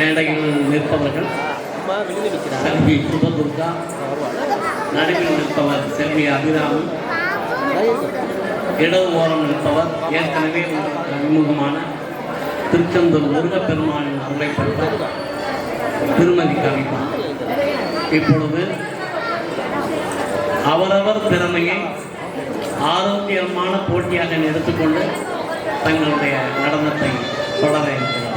மேடையில் நிற்பவர்கள். செல்வி சுபதுர்கா. நடுவில் நிற்பவர் செல்வி அபிராமி. இடது ஓரம் நிற்பவர் ஏற்கனவே அறிமுகமான திருச்செந்தூர் முருகப்பெருமானின் புகைப்பட்ட திருமதி கவிதா இப்பொழுது அவரவர் திறமையை ஆரோக்கியமான போட்டியாக எடுத்துக்கொண்டு தங்களுடைய நடனத்தை தொடர இருக்கிறார்